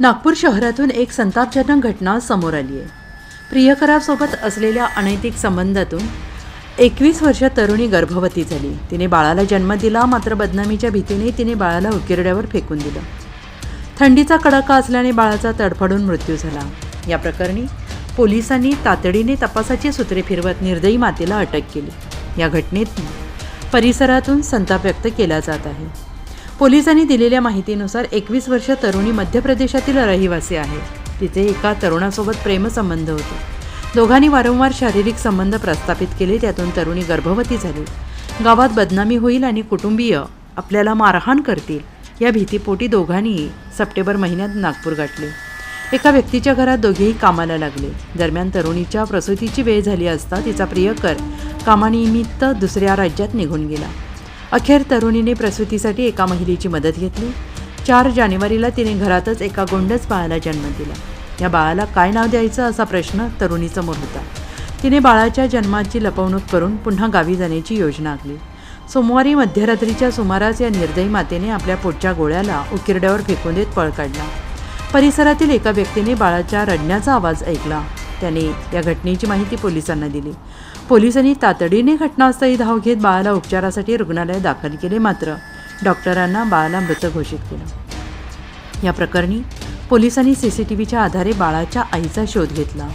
नागपूर शहरातून एक संतापजनक घटना समोर आली आहे. प्रियकरासोबत असलेल्या अनैतिक संबंधातून एकवीस वर्ष तरुणी गर्भवती झाली. तिने बाळाला जन्म दिला मात्र बदनामीच्या भीतीने तिने बाळाला उकिरड्यावर फेकून दिलं. थंडीचा कडाका असल्याने बाळाचा तडफडून मृत्यू झाला. या प्रकरणी पोलिसांनी तातडीने तपासाची सूत्रे फिरवत निर्दयी मातेला अटक केली. या घटनेत परिसरातून संताप व्यक्त केला जात आहे. पोलिसांनी दिलेल्या माहितीनुसार एकवीस वर्ष तरुणी मध्य प्रदेशातील रहिवासी आहे. तिचे एका तरुणासोबत प्रेमसंबंध होते. दोघांनी वारंवार शारीरिक संबंध प्रस्थापित केले त्यातून तरुणी गर्भवती झाली. गावात बदनामी होईल आणि कुटुंबीय आपल्याला मारहाण करतील या भीतीपोटी दोघांनीही सप्टेंबर महिन्यात नागपूर गाठले. एका व्यक्तीच्या घरात दोघेही कामाला लागले. दरम्यान तरुणीच्या प्रसूतीची वेळ झाली असता तिचा प्रियकर कामानिमित्त दुसऱ्या राज्यात निघून गेला. अखेर तरुणीने प्रसूतीसाठी एका महिलेची मदत घेतली. चार जानेवारीला तिने घरातच एका गोंडस बाळाला जन्म दिला. या बाळाला काय नाव द्यायचं असा प्रश्न तरुणीसमोर होता. तिने बाळाच्या जन्माची लपवणूक करून पुन्हा गावी जाण्याची योजना आखली. सोमवारी मध्यरात्रीच्या सुमारास या निर्दयी मातेने आपल्या पोटच्या गोळ्याला उकिरड्यावर फेकून देत पळ काढला. परिसरातील एका व्यक्तीने बाळाच्या रडण्याचा आवाज ऐकला. त्याने या घटनेची माहिती पोलिसांना दिली. पोलिसांनी तातडीने घटनास्थळी धाव घेत बाळाला उपचारासाठी रुग्णालयात दाखल केले मात्र डॉक्टरांना बाळाला मृत घोषित केलं. या प्रकरणी पोलिसांनी सी सी टी व्हीच्या आधारे बाळाच्या आईचा शोध घेतला.